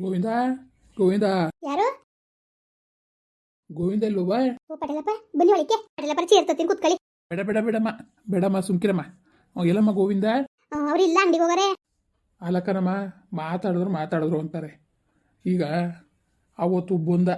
ಗೋವಿಂದ? ಗೋವಿಂದ? ಯಾರು? ಗೋವಿಂದ ಇಲ್ಲೋ ಓ ಪಟೇಲಪ್ಪ ಬನ್ನಿ ಒಳಕ್ಕೆ. ಪಟೇಲಪ್ಪ ಚೇರ್ ತತ್ತೀನಿ ಕೂತ್ಕೊಳ್ಳಿ ಬೇಡ ಬೇಡ ಬೇಡಮ್ಮ ಬೇಡಮ್ಮ ಸುಮ್ಕಿರಮ್ಮ. ಅವ್ ಎಲ್ಲಮ್ಮ ಗೋವಿಂದ? ಅವ್ರು ಇಲ್ಲ ಅಂಗಡಿಗೆ ಹೋಗಾರೆ. ಅಲಕ್ಕನಮ್ಮ ಮಾತಾಡಿದ್ರು ಮಾತಾಡಿದ್ರು ಅಂತಾರೆ. ಈಗ ಅವತ್ತು ಬಂದ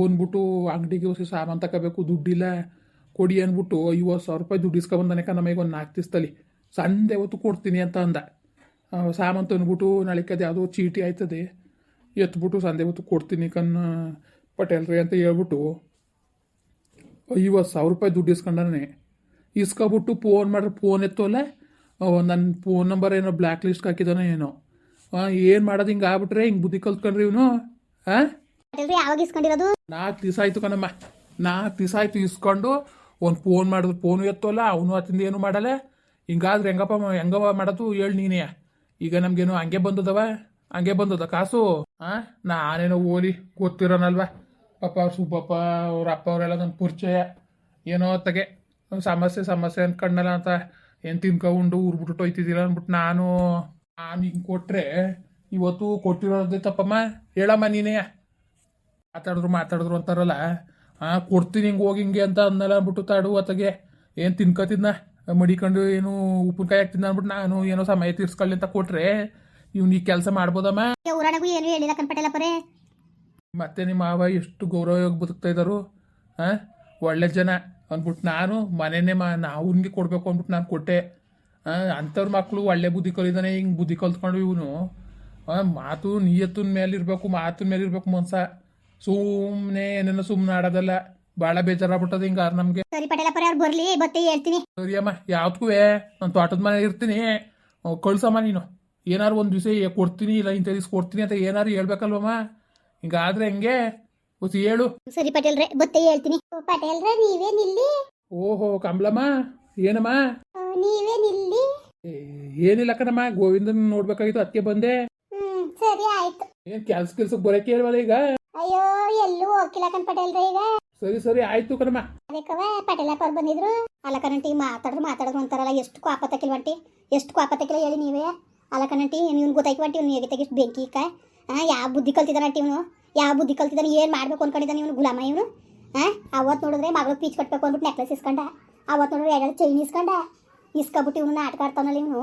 ಬಂದ್ಬಿಟ್ಟು ಅಂಗಡಿಗೆ ಹೊಸ ಸಾಮಾನು ತಗೋಬೇಕು ದುಡ್ಡಿಲ್ಲ. ಕೊಡಿ ಅಂದ್ಬಿಟ್ಟು ಐವತ್ತು ಸಾವಿರ ರೂಪಾಯಿ ದುಡ್ಡು ಇಸ್ಕೊಬಂದಾನೆ ನಮಗೆ ಒಂದು ನಾಲ್ಕು ತಿಸ್ತಲಿ ಸಂಜೆ ಹೊತ್ತು ಕೊಡ್ತೀನಿ ಅಂತ ಅಂದ. ಸಾಮಾನು ತಂದ್ಬಿಟ್ಟು ನಳಿಕದ ಅದು ಯಾವುದೋ ಚೀಟಿ ಆಯ್ತದೆ. ಎತ್ಬಿಟ್ಟು ಸಂಜೆ ಹೊತ್ತು ಕೊಡ್ತೀನಿ ಕನ್ನ ಪಟೇಲ್ರಿ ಅಂತ ಹೇಳ್ಬಿಟ್ಟು ಐವತ್ತು ಸಾವಿರ ರೂಪಾಯಿ ದುಡ್ಡು ಇಸ್ಕೊಂಡಾನೆ. ಇಸ್ಕೊಬಿಟ್ಟು ಫೋನ್ ಮಾಡ್ರೆ ಫೋನ್ ಎತ್ತೋಲ್ಲ ನನ್ನ ಫೋನ್ ನಂಬರ್ ಏನೋ ಬ್ಲ್ಯಾಕ್ ಲಿಸ್ಟ್ ಹಾಕಿದಾನೆ ಏನೋ. ಏನು ಮಾಡೋದು ಹಿಂಗೆ ಆಗ್ಬಿಟ್ರೆ ಹಿಂಗೆ ಬುದ್ಧಿ ಕಲ್ತ್ಕೊಂಡ್ರಿ ಇವನು ಹಾಂ ನಾಲ್ಕು ದಿವಸ ಆಯಿತು ಕಣಮ್ಮ ನಾಲ್ಕು ದಿವಸ ಆಯಿತು ಇಸ್ಕೊಂಡು ಒಂದು ಫೋನ್ ಮಾಡಿದ್ರು ಫೋನು ಎತ್ತೋಲ್ಲ ಅವನು ಅತ್ತಿಂದ ಏನು ಮಾಡಲ್ಲ ಹಿಂಗಾದ್ರೆ ಹೆಂಗಪ್ಪ ಹೆಂಗಪ್ಪ ಹೆಂಗವ ಮಾಡೋದು ಹೇಳಿ ನೀನೇ. ಈಗ ನಮಗೇನು ಹಂಗೆ ಬಂದದವ? ಹಂಗೆ ಬಂದದ, ಕಾಸು ಹಾಂ ನಾನೇನೋ ಓಲಿ, ಗೊತ್ತಿರೋನಲ್ವಾ? ಪಾಪ ಅವ್ರ ಸುಬ್ಬಪ್ಪ, ಅವ್ರ ಅಪ್ಪ ಅವರೆಲ್ಲ ನನ್ನ ಪರಿಚಯ. ಏನೋ ತಗೆ ಸಮಸ್ಯೆ ಸಮಸ್ಯೆ ಅನ್ಕಂಡಲ್ಲ ಅಂತ. ಏನು ತಿನ್ಕೊಂಡು ಉರ್ಬಿಟ್ಟು ಹೋಯ್ತಿದ್ದೀರ ಅಂದ್ಬಿಟ್ಟು ನಾನು ನಾನು ಹಿಂಗೆ ಕೊಟ್ಟರೆ ಇವತ್ತು ಕೊಟ್ಟಿರೋದೇ ತಪ್ಪಮ್ಮ? ಹೇಳಮ್ಮ ನೀನೇ. ಮಾತಾಡಿದ್ರು ಮಾತಾಡಿದ್ರು ಅಂತಾರಲ್ಲ, ಆ, ಕೊಡ್ತೀನಿ ಹಿಂಗೆ ಹೋಗಿ ಹಿಂಗೆ ಅಂತ ಅನ್ನಲ್ಲ ಅಂದ್ಬಿಟ್ಟು ತಾಡು ಅತ್ತಗೆ. ಏನು ತಿನ್ಕೋತಿದ್ನ ಮಡಿಕೊಂಡು ಏನು ಉಪ್ಪಿನಕಾಯಿ ಹಾಕ್ತಿದ್ನ ಅಂದ್ಬಿಟ್ಟು ನಾನು, ಏನೋ ಸಮಯ ತೀರ್ಸ್ಕೊಳ್ಳಿ ಅಂತ ಕೊಟ್ರೆ ಇವ್ನು ಈ ಕೆಲಸ ಮಾಡ್ಬೋದಮ್ಮ? ಏನು ಹೇಳಿಲ್ಲ ಮತ್ತೆ ನಿಮ್ಮ ಮಾವ ಎಷ್ಟು ಗೌರವವಾಗಿ ಬದುಕ್ತಾ ಇದ್ದಾರು ಹಾಂ ಒಳ್ಳೆ ಜನ. ಅಂದ್ಬಿಟ್ಟು ನಾನು ಮನೆನೇ ಮಾ ಅವ್ನಿಗೆ ಕೊಡಬೇಕು ಅಂದ್ಬಿಟ್ಟು ನಾನು ಕೊಟ್ಟೆ. ಅಂಥವ್ರ ಮಕ್ಕಳು ಒಳ್ಳೆ ಬುದ್ಧಿ ಕಲಿದಾನೆ ಹಿಂಗೆ ಬುದ್ಧಿ ಕಲ್ತ್ಕೊಂಡು ಇವನು. ಮಾತು ನಿಯತ್ತಿನ ಮೇಲೆ ಇರಬೇಕು ಮಾತಿನ ಮೇಲೆ ಇರಬೇಕು ಮನ್ಸ. ಸುಮ್ಮನೆ ಏನೇನೋ ಸುಮ್ಮನೆ ಆಡೋದಲ್ಲ. ಭಾಳ ಬೇಜಾರಾಗ್ಬಿಟ್ಟದ ಹಿಂಗಾರ ನಮಗೆ. ಸರಿ ಬರಲಿ ಅವ್ರು ಬರಲಿ ಬತ್ತಿ ಹೇಳ್ತೀನಿ. ಸರಿಯಮ್ಮ ಯಾವ್ದಕ್ಕೂ ನಾನು ತೋಟದ ಮನೆ ಇರ್ತೀನಿ. ಕಳ್ಸಮ್ಮ ನೀನು. ಏನಾರು ಒಂದು ದಿವಸ ಕೊಡ್ತೀನಿ ಇಲ್ಲ ಇಂಥ ದಿವಸ ಕೊಡ್ತೀನಿ ಅಂತ ಏನಾರು ಹೇಳ್ಬೇಕಲ್ವಮ್ಮ? ಹಿಂಗಾದ್ರೆ ಹೆಂಗೆ? ಹೊಸ ಹೇಳು. ಸರಿ ಪಟೇಲ್ರೆ ಬತ್ತೆ ಹೇಳ್ತೀನಿ. ಪಟೇಲ್ರೆ ನೀವೇ ನಿಲ್ಲಿ. ಓಹೋ ಕಮಲಮ್ಮ ಏನಮ್ಮ? ನೀವೇ ನಿಲ್ಲಿ. ಏನಿಲ್ಲ ಕಣಮ್ಮ ಗೋವಿಂದನ್ ನೋಡ್ಬೇಕಾಗಿತ್ತು ಅದಕ್ಕೆ ಬಂದೆ. ಸರಿ ಆಯ್ತು. ಏನು ಕೆಲ್ಸ ಕೆಲ್ಸಕ್ಕೆ ಬರೋಕೆ ಇಲ್ವಲ್ಲ ಈಗ? ಅಯ್ಯೋ ಎಲ್ಲೂ ಹೋಗಿಲ್ಲ ಕಣ್ ಪಟೇಲ್ರೆ ಈಗ. ಸರಿ ಸರಿ ಆಯ್ತು ಕಣಮ್ಮ. ಅದಕ್ಕವ ಪಟೇಲಪ್ಪ ಅವ್ರು ಬಂದಿದ್ರು. ಅಲ್ಲ ಕಣಂಟಿ ಮಾತಾಡಿದ್ರು ಮಾತಾಡಿದ್ರು ಅಂತಾರಲ್ಲ ಎಷ್ಟು ಕೋಪ ತಕ್ಕಿಲ್ವಂಟಿ? ಎಷ್ಟು ಕೋಪ ತಕ್ಕಿಲ್ಲ ಹೇಳಿ ನೀವೇ. ಅಲ್ಲ ಕಣಂಟಿ ನೀವು ಗೊತ್ತಾಯ್ತು ಇವ್ನು ಹೇಗೆ ತೆಗಿಸ್ ಬೆಂಕಿ ಹಾಂ ಯಾವ ಬುದ್ಧಿ ಕಲ್ತಿದ್ದಾನಂಟಿ ಇವನು? ಯಾವ ಬುದ್ಧಿ ಕಲ್ತಿದ್ದಾನೆ ಏನು ಮಾಡ್ಬೇಕು ಅನ್ಕೊಂಡಿದ್ದಾನೆ ಇವನು ಗುಲಾಮ ಇವನು? ಹಾಂ ಅವತ್ತು ನೋಡಿದ್ರೆ ಮಗಳು ಪೀಚ್ ಕಟ್ಬೇಕು ಅಂದ್ಬಿಟ್ಟು ನೆಕ್ಲೆಸ್ ಇಸ್ಕೊಂಡ. ಅವತ್ತು ನೋಡಿದ್ರೆ ಎರಡು ಚೈನ್ ಇಸ್ಕೊಂಡ. ಇಸ್ಕೊಬಿಟ್ಟು ಇವನು ನಾಟಕ ಆಡ್ತಾನಲ್ಲ ಇವನು.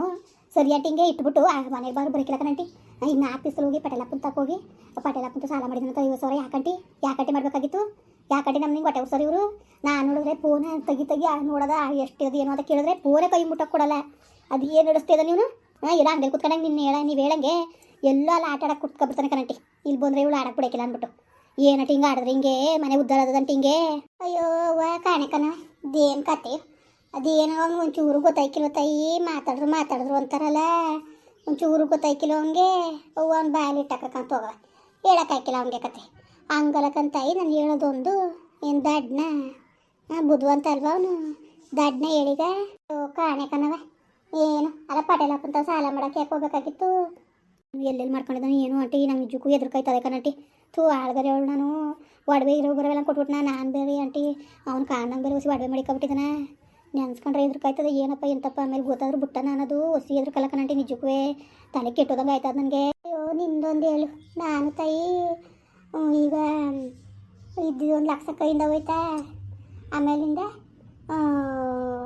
ಸರಿಯಾಗಿ ಹಿಂಗೆ ಇಟ್ಬಿಟ್ಟು ಮನೆಗೆ ಬಾರು ಬರಕಿಲ್ಲ ಕಣಂಟಿ. ಈಗ ನಾಲ್ಕು ದಿವಸ ಹೋಗಿ ಪಟೇಲಪ್ಪನ ತಕೋಗಿ ಪಟೇಲಪ್ಪನ ಸಾಲ ಮಾಡಿದಂತ ಐವತ್ತು ಸಾವಿರ ಯಾಕಂಟಿ? ಯಾಕಂಟಿ ಮಾಡಬೇಕಾಗಿತ್ತು? ಯಾಕಂಟಿ ನಮ್ಮ ನಿಂಗೆ ಹೊಟ್ಟೆ ಸರ್ ಇವರು? ನಾನು ನೋಡಿದ್ರೆ ಫೋನ್ ತೆಗಿ ತೆಗಿ ನೋಡೋದ ಎಷ್ಟು ಅದು ಏನೋ ಅಂತ ಕೇಳಿದ್ರೆ ಫೋನೇ ಕೈ ಮುಟ್ಟಕ್ಕೆ ಕೊಡಲ್ಲ. ಅದು ಏನು ನಡೆಸ್ತಿದ್ದ ನೀನು? ಹಾಂ ಇಲ್ಲ ಅಂಗಡಿ ಕುತ್ಕೊಂಡಂಗೆ ನಿನ್ನ ಹೇಳ, ನೀವು ಹೇಳಂಗೆ. ಎಲ್ಲೋ ಅಲ್ಲ ಆಟ ಆಡಕ್ಕೆ ಕುತ್ಕೊಬಿಡ್ತಾನೆ ಕಣಂಟಿ ಇಲ್ಲಿ ಬಂದರೆ ಇವಳು ಆಡಕ್ಕೆ ಬಿಡಕ್ಕಿಲ್ಲ ಅಂದ್ಬಿಟ್ಟು. ಏನಟ್ಟು ಹಿಂಗೆ ಆಡಿದ್ರೆ ಹಿಂಗೆ, ಮನೆ ಉದ್ದಾರ ಅದಂತ ಹಿಂಗೆ. ಅಯ್ಯೋ ವಾ ಕಣ ಅದೇನು ಕತೆ. ಅದೇನೋ ಅವ್ನು ಒಂಚೂರು ಗೊತ್ತಾಯ್ಕಿಲ್ವ ತಾಯಿ ಮಾತಾಡಿದ್ರು ಮಾತಾಡಿದ್ರು ಅಂತಾರಲ್ಲ. ಒಂಚೂರು ಗೊತ್ತಾಯ್ಕಿಲ್ಲ ಅವನಿಗೆ ಅವ್ವ, ಅವ್ನು ಬಾಯಲ್ಲಿ ಇಟ್ಟಕ್ಕಂತ ಹೋಗ ಹೇಳಕ್ಕಾಯ್ಕಿಲ್ಲ ಅವನಿಗೆ ಕತೆ. ಹಂಗಲಕ್ಕಂತಾಯಿ ನಾನು ಹೇಳೋದೊಂದು. ಏನು ದಡ್ನ? ಬುದ್ಧಿವಂತ ಅಲ್ವಾ ಅವನು? ದಡ್ನ ಹೇಳಿದೆ? ಓ ಕಾಣೆ ಕಣವ ಏನು? ಅಲ್ಲ ಪಟೇಲಪ್ಪಂತ ಸಾಲ ಮಾಡೋಕೆ ಯಾಕೆ ಹೋಗ್ಬೇಕಾಗಿತ್ತು? ಎಲ್ಲೆಲ್ಲಿ ಮಾಡ್ಕೊಂಡಿದ್ದಾನೆ ಏನು ಅಂಟಿ ನಂಗೆ ನಿಜಕ್ಕೂ ಎದುರುಕಾಯ್ತದೆ ಕಣಟಿ ಥೂ, ಆಳ್ಗರೆ ಅವಳು ನಾನು. ಒಡವೆ ಇರೋ ಬರೋವೆಲ್ಲ ಕೊಟ್ಬಿಟ್ಟು ನಾನು ಬೇರೆ ಆಂಟಿ. ಅವ್ನು ಕಾರಣಂಗೆ ಬೇರೆ ಹೊಸಿ ಒಡವೆ ಮಾಡಿಕೊಬಿಟ್ಟಿದ್ದಾನೆ ನೆನ್ಸ್ಕೊಂಡ್ರೆ ಎದುರುಕಾಯ್ತದೆ ಏನಪ್ಪ ಎಂತಪ್ಪ ಆಮೇಲೆ ಗೊತ್ತಾದ್ರು ಬಿಟ್ಟ ನಾನದು ಹೊಸಿ ಕಲಕ ಕಣಂಟಿ ನಿಜಕ್ಕೂ ತಲೆ ಕೆಟ್ಟೋದಂಗೆ ಆಯ್ತದ ನನಗೆ. ಅಯ್ಯೋ, ನಿಂದೊಂದು ಹೇಳು. ನಾನು ತಾಯಿ ಈಗ ಇದ್ದಿದ್ದು ಒಂದು ಲಕ್ಷ ಕೈಯಿಂದ ಹೋಯ್ತಾ? ಆಮೇಲಿಂದ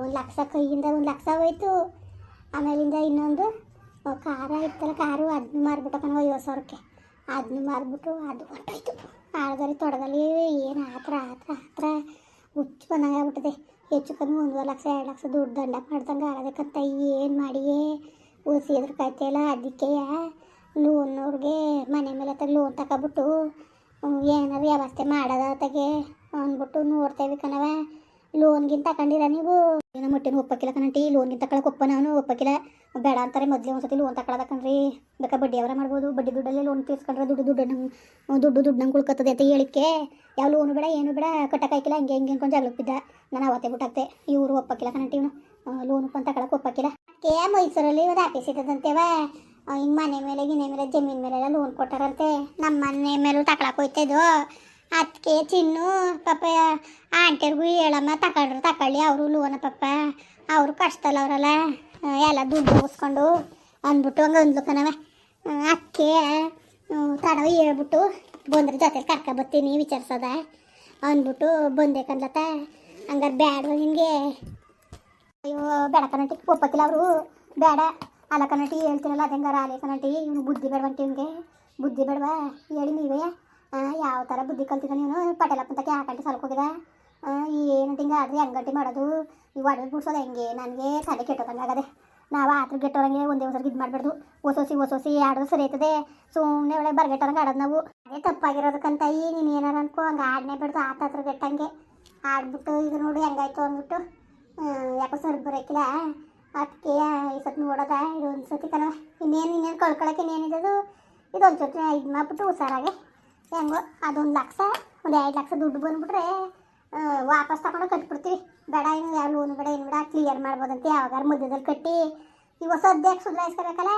ಒಂದು ಲಕ್ಷ ಕೈಯಿಂದ ಒಂದು ಲಕ್ಷ ಹೋಯ್ತು. ಆಮೇಲಿಂದ ಇನ್ನೊಂದು ಖಾರ ಇತ್ತಲ್ಲ ಕಾರು ಅದನ್ನ ಮಾರ್ಬಿಟ್ಟು ಕಣ ಐವತ್ತು ಸಾವಿರಕ್ಕೆ. ಅದನ್ನ ಮಾರ್ಬಿಟ್ಟು ಅದು ಹೊಂಟೋಯ್ತು ಆಳ್ಗರಿ ತೊಡದಲ್ಲಿ ಏನು ಆತ್ರ ಆತ್ರ ಆತ್ರ ಹುಚ್ಚು ಬಂದಂಗೆ ಆಗ್ಬಿಟ್ಟಿದೆ. ಹೆಚ್ಚು ಕಮ್ಮಿ ಒಂದೂವರೆ ಲಕ್ಷ, ಎರಡು ಲಕ್ಷ ದುಡ್ಡು ದಂಡ ಮಾಡ್ದಂಗೆ ಆಗದಕ್ಕಂತ ಏನು ಮಾಡಿಯೇ? ಉಸಿ ಎದುರ್ಕಾಯ್ತಿಲ್ಲ ಅದಕ್ಕೆ ಲೋನವ್ರಿಗೆ ಮನೆ ಮೇಲೆ ತಗ ಲೋನ್ ತಗೊಬಿಟ್ಟು ಏನಾರು ವ್ಯವಸ್ಥೆ ಮಾಡೋದ ತಗೆ ಅಂದ್ಬಿಟ್ಟು ನೋಡ್ತೇವೆ ಕಣವ ಲೋನ್ಗಿಂತ ತಕೊಂಡಿರ ನೀವು? ಏನೋ ಮುಟ್ಟಿನ ಒಪ್ಪಕ್ಕಿಲ್ಲ ಕಣಂಟಿ ಲೋನ್ಗಿಂತ ತಗೊಳಕ್ಕೆ ಒಪ್ಪನ ಅವನು ಒಪ್ಪಕ್ಕಿಲ್ಲ ಬೇಡ ಅಂತಾರೆ ಮೊದಲೇ ಒಂದ್ಸತಿ ಲೋನ್ ತಗೊಳದ ಕಣ್ರಿ. ಬೇಕಾ ಬಡ್ಡಿ ಅವರ ಮಾಡ್ಬೋದು. ಬಡ್ಡಿ ದುಡ್ಡಲ್ಲೇ ಲೋನ್ ತೀರ್ಸ್ಕೊಂಡ್ರೆ ದುಡ್ಡು ದುಡ್ಡು ನಮ್ಮ ದುಡ್ಡು ದುಡ್ಡು ನಂಗೆ ಉಳ್ಕತ್ತದೆ ಅಂತ ಹೇಳಿಕ್ಕೆ ಯಾವ ಲೋನು ಬೇಡ, ಏನು ಬೇಡ. ಕಟ್ಟಕ್ಕಾಯ್ಕಿಲ್ಲ ಹಂಗೆ ಹಿಂಗೆ ಅನ್ಕೊಂಡು ಜಾಗ್ಲಕ್ಕೆ ಬಿದ್ದ ನಾನು ಅವತ್ತೇ ಬಿಟ್ಟಾಗ್ತೆ ಇವರು ಒಪ್ಪಕ್ಕಿಲ್ಲ ಕಣಂಟಿ ಇವನು. ಲೋನು ಅಂತ ತಗೊಳಕ್ಕೆ ಒಪ್ಪಕ್ಕಿಲ್ಲ ಕೆ ಮೈಸೂರಲ್ಲಿ ಒಂದು ಆಫೀಸ್ ಇದ್ದದಂತೇವ ಹಿಂಗೆ ಮನೆ ಮೇಲೆ, ಗಿನೆ ಮೇಲೆ, ಜಮೀನ್ ಮೇಲೆಲ್ಲ ಲೋನ್ ಕೊಟ್ಟಾರಂತೆ. ನಮ್ಮ ಮನೆ ಮೇಲೂ ತಕೊಳಕ್ ಹೋಯ್ತಿದ್ದು ಅದಕ್ಕೆ ಚಿನ್ನು ಪಾಪ ಆಂಟಿಯರ್ಗೂ ಹೇಳಮ್ಮ ತಗೊಂಡ್ರು ತಗೊಳ್ಳಿ ಅವರು ಲೋನ ಪಾಪ. ಅವರು ಕಷ್ಟಲ್ಲ ಅವರಲ್ಲ. ಎಲ್ಲ ದುಡ್ಡು ಮುಗಿಸ್ಕೊಂಡು ಅಂದ್ಬಿಟ್ಟು ಹಂಗೆ ಅಂದ್ಲು ಕಣವ ಅದಕ್ಕೆ ತಡ ಹೇಳ್ಬಿಟ್ಟು ಬಂದ್ರೆ ಜೊತೆ ಕರ್ಕ ಬರ್ತೀನಿ, ವಿಚಾರಿಸೋದ ಅಂದ್ಬಿಟ್ಟು ಬಂದೆ ಕನ್ಲತ್ತ ಹಂಗಾರೆ ಬ್ಯಾಡ ನಿನಗೆ. ಅಯ್ಯೋ, ಬೇಡ ಕನ್ನಟಿ ಒಪ್ಪತ್ತಿಲ್ಲ ಅವರು. ಬೇಡ. ಅಲ್ಲ ಕನ್ನಟಿ ಹೇಳ್ತೀರಲ್ಲ ಅದಂಗಾರ ಅಲೆ ಕನ್ನಟಿ ಇವನು ಬುದ್ಧಿ ಬೇಡವಂಟಿ ಇವನಿಗೆ. ಬುದ್ಧಿ ಬೇಡವಾ. ಹೇಳಿ ನೀವೇ. ಯಾವ ಥರ ಬುದ್ಧಿ ಕಲ್ತಿದ್ದ ನೀನು? ಪಟೇಲಪ್ಪಂತಕ್ಕೆ ಹೋಗಿದ? ಸಲ್ಕೋಗಿದ ಏನಂತ ಹಿಂಗೆ ಆದ್ರೆ ಹೆಂಗಂಟಿ ಮಾಡೋದು? ಈ ಒಡವೆ ಬಿಡ್ಸೋದು ಹೆಂಗೆ? ನನಗೆ ತಲೆ ಕೆಟ್ಟೋದಂಗೆ ಆಗದೆ. ನಾವು ಆತ್ರ ಗೆಟ್ಟೋರಂಗೆ ಒಂದೇ ಒಂದ್ಸರಿ ಇದು ಮಾಡಬಾರ್ದು ಹೊಸೋಸಿ ಹೊಸೋಸಿ ಆಡೋದು ಸರಿ ಆಯ್ತದೆ ಸುಮ್ಮನೆ ಒಳ್ಳೆ ಬರ್ಗೆಟ್ಟೋರಂಗೆ ಆಡೋದು ನಾವು. ಅದೇ ತಪ್ಪಾಗಿರೋದಕ್ಕಂತ ಈ ನೀನು ಏನಾರ ಅನ್ಕೋ, ಹಂಗೆ ಆಡನೇ ಬಿಡ್ದು ಆತ ಹತ್ರ ಗೆಟ್ಟಂಗೆ. ಆಡ್ಬಿಟ್ಟು ಈಗ ನೋಡಿ ಹೆಂಗಾಯ್ತು ಅಂದ್ಬಿಟ್ಟು. ಯಾಕೋ ಸರ್ ಬರೋಕಿಲ್ಲ. ಅದಕ್ಕೆ ಈ ಸತಿ ನೋಡೋದ, ಇದು ಒಂದು ಸತಿ ಕಣ. ಇನ್ನೇನು ಇನ್ನೇನು ಕಳ್ಕೊಳಕ್ಕೆ ಇನ್ನೇನಿದೆ ಇದೊಂದು ಸತಿ ಇದು ಮಾಡ್ಬಿಟ್ಟು ಹುಷಾರಾಗೆ. ಹೆಂಗೋ? ಅದೊಂದು ಲಕ್ಷ, ಒಂದು ಎರಡು ಲಕ್ಷ ದುಡ್ಡು ಬಂದ್ಬಿಟ್ರೆ ವಾಪಸ್ ತಗೊಂಡು ಕಟ್ಬಿಡ್ತೀವಿ. ಬೇಡ ಏನು ಯಾವ ಲೋನ್ ಬೇಡ, ಏನು ಬೇಡ ಕ್ಲಿಯರ್ ಮಾಡ್ಬೋದಂತೆ ಯಾವಾಗಾರ ಮಧ್ಯದಲ್ಲಿ ಕಟ್ಟಿ. ಇವಾಗ ಸದ್ಯಕ್ಕೆ ಸುಧಾರಿಸ್ಕೋಬೇಕಲ್ಲ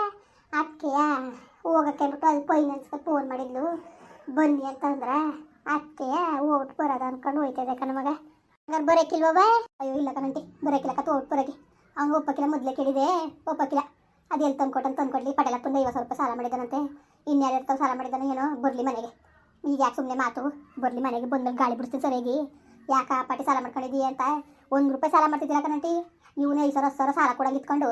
ಅದಕ್ಕೆ ಹೋಗಕ್ಕೆ ಅಂದ್ಬಿಟ್ಟು ಅದು ಫೈನಾನ್ಸ್ಗೆ ಫೋನ್ ಮಾಡಿದ್ಲು. ಬನ್ನಿ ಅಂತಂದ್ರೆ ಅದಕ್ಕೆ ಹೋಗ್ಬಿಟ್ಟು ಬರೋದು ಅಂದ್ಕೊಂಡು ಹೋಯ್ತದೆ ಕಣ ಮಗ. ಹಂಗಾರೆ ಬಾ? ಅಯ್ಯೋ, ಇಲ್ಲ ಕಣಂಟಿ ಬರೋಕಿಲ್ಲ ಕತ್ತು ಹೋಗ್ಬಿಟ್ಟು ಬರೋಕೆ. ಅವ್ನು ಒಪ್ಪಕ್ಕಿಲ್ಲ, ಮೊದಲೇ ಕೇಳಿದೆ. ಒಪ್ಪಕ್ಕಿಲ್ಲ. ಅದೆಲ್ಲ ತಂದ್ಕೊಡ್ಲಿ. ಕೊಡ್ಲಿ ಐವತ್ತು ಸಾವಿರ ರೂಪಾಯಿ ಸಾಲ ಮಾಡಿದಾನಂತೆ ಇನ್ಯಾರು ಸಾಲ ಮಾಡಿದ್ದಾನೆ ಏನೋ, ಬರಲಿ ಮನೆಗೆ. ಈಗ ಯಾಕೆ ಸುಮ್ಮನೆ ಮಾತು? ಬರಲಿ ಮನೆಗೆ ಬಂದ್ಮೇಲೆ ಗಾಳಿ ಬಿಡಿಸ್ತೀನಿ ಸರಿಯಾಗಿ ಯಾಕೆ ಪಾಟಿ ಸಾಲ ಮಾಡ್ಕೊಂಡಿದ್ದೀಯ ಅಂತ? ಒಂದು ರೂಪಾಯಿ ಸಾಲ ಮಾಡ್ತಿದ್ದಿಲ್ಲ ಕಣಂಟಿ ಇವನೇ ಐದು ಸಾವಿರ ಹತ್ತು ಸಾಲ ಕೊಡಂಗೆ ಇತ್ಕೊಂಡು.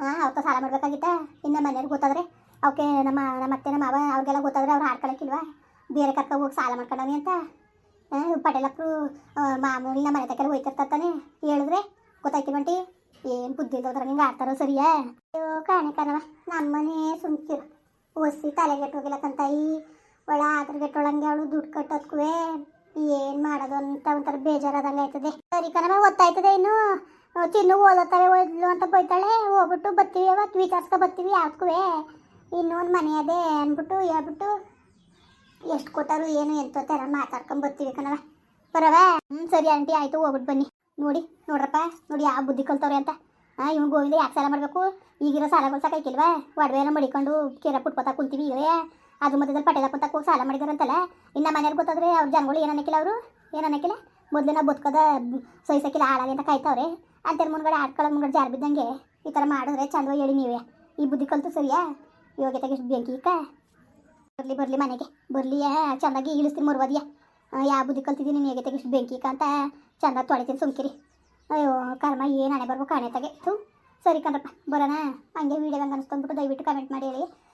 ಹಾಂ ಅವತ್ತ ಸಾಲ ಮಾಡ್ಬೇಕಾಗಿತ್ತ? ಇನ್ನು ಮನೆಯವ್ರಿಗೆ ಗೊತ್ತಾದ್ರೆ? ಅವಕ್ಕೆ ನಮ್ಮ ನಮ್ಮ ಅತ್ತೆ, ನಮ್ಮ ಮಾವ, ಅವ್ರಿಗೆಲ್ಲ ಗೊತ್ತಾದ್ರೆ ಅವ್ರು ಆಡ್ಕೊಳಕ್ಕಿಲ್ವಾ ಬೇರೆ ಕರ್ಕ ಹೋಗಿ ಸಾಲ ಮಾಡ್ಕೊಂಡವನಿ ಅಂತ? ಪಟೇಲಪ್ಪರು ಮಾಮೂಲಿ ನಮ್ಮ ಮನೆ ತಕ್ಕ ಹೋಯ್ತಿರ್ತಾನೆ ಹೇಳಿದ್ರೆ? ಗೊತ್ತಾಯ್ತು ಬಂಟಿ ಏನು ಬುದ್ಧಿ ಇಲ್ದೋದ್ರ ಹಿಂಗೆ ಆಡ್ತಾರೋ ಸರಿಯಾ? ಅಯ್ಯೋ, ಕಾಣೆ ಕಣವ ನಮ್ಮನೆ ಸುಮ್ಕಿರು. ಓಸಿ ಹೋಗಿಲ್ಲ ಈ ಒಳ ಆದ್ರಗೆಟ್ಟೊಳಂಗೆ ಅವಳು ದುಡ್ಡು ಕಟ್ಟೋದ್ಕೂ ಏನು ಮಾಡೋದು ಅಂತ ಒಂಥರ ಬೇಜಾರಾದಂಗೆ ಆಯ್ತದೆ. ಸರಿ ಕಣಮ್ಮ ಗೊತ್ತಾಯ್ತದೆ ಇನ್ನು. ತಿನ್ನು ಚಿನ್ನು ಓದತ್ತವೆ, ಓದ್ಲು ಅಂತ ಬೈತಾಳೆ. ಹೋಗ್ಬಿಟ್ಟು ಬರ್ತೀವಿ ಅವತ್ತು ವಿಚಾರಿಸ್ಕೊ ಬರ್ತೀವಿ ಯಾವ್ದಕ್ಕೂ ಇನ್ನೊಂದು ಮನೆ ಅದೇ ಅಂದ್ಬಿಟ್ಟು ಹೇಳ್ಬಿಟ್ಟು ಎಷ್ಟು ಕೊಟ್ಟರು ಏನು ಎಂತ ಥರ ಮಾತಾಡ್ಕೊಂಡ್ ಬರ್ತೀವಿ ಕಣವ ಬರವ ಹ್ಞೂ ಸರಿ ಆಂಟಿ, ಆಯಿತು ಹೋಗ್ಬಿಟ್ಟು ಬನ್ನಿ. ನೋಡಿ, ನೋಡ್ರಪ್ಪ, ನೋಡಿ ಯಾವ ಬುದ್ಧಿ ಕಲ್ತವ್ರೆ ಅಂತ. ಹಾಂ ಇವ್ನು ಗೋವಿಂದ ಯಾಕೆ ಸಾಲ ಮಾಡಬೇಕು? ಈಗಿರೋ ಸಾಲಗಳು ಒಡವೆ ಎಲ್ಲ ಮಡಿಕೊಂಡು ಕೇರ ಪುಟ್ಕೋತಾ ಕುಂತೀವಿ ಇವೇ ಅದ್ರ ಮಧ್ಯದಲ್ಲಿ ಪಟೇಲ ಕುಂತ ಹೋಗಿ ಸಾಲ ಮಾಡಿದಾರಂತಲ್ಲ ಇನ್ನ ಮನೆಯವ್ರು ಗೊತ್ತಾದ್ರೆ ಅವ್ರ ಜನಗಳು ಏನು ಅನ್ನಕ್ಕಿಲ್ಲ ಅವರು? ಏನು ಅನ್ನಕ್ಕಿಲ್ಲ ಮೊದಲು ನಾವು ಬದುಕೋದ ಸಹಿಸಕ್ಕಿಲ್ಲ ಹಾಳಾಗಿ ಅಂತ ಕಾಯ್ತಾವ್ರೆ. ಅಂತರ ಮುಂದ್ಗಡೆ ಆಡ್ಕೊಳ್ಳೋ ಮುಂದ್ಗಡೆ ಜಾರ್ ಬಿದ್ದಂಗೆ. ಈ ಥರ ಮಾಡಿದ್ರೆ ಚಂದವಾಗಿ ಹೇಳಿ ನೀವೇ. ಈ ಬುದ್ಧಿ ಕಲ್ತು ಸರಿಯಾ? ಯೋಗ್ಯತೆಗೆ ಬೆಂಕಿ ಕಾ ಬರಲಿ ಬರಲಿ ಮನೆಗೆ. ಬರಲಿ ಚೆಂದಾಗಿ ಇಳಿಸ್ತೀನಿ ಮರುವದಿಯ ಯಾವ ಬುದ್ಧಿ ಕಲ್ತಿದ್ದೀನಿ ನೀನು ಹೇಗೆ ತೆಗಿಸ್ ಬೆಂಕಿ ಅಂತ ಚಂದ ತೊಳಿತೀನಿ ಸುಮ್ಕಿರಿ. ಅಯ್ಯೋ, ಕರ್ಮ ಏನು ಹಣೆ ಬರ್ಬೇಕು ಹಣೆ ತೆಗೆ. ಥೂ, ಸರಿ ಕಣ್ರಪ್ಪ, ಬರೋಣ. ಹಂಗೆ ವೀಡಿಯೋ ಹಂಗೆ ಅನಿಸ್ಕೊಂಡ್ಬಿಟ್ಟು ದಯವಿಟ್ಟು ಕಮೆಂಟ್ ಮಾಡಿ ಹೇಳಿ.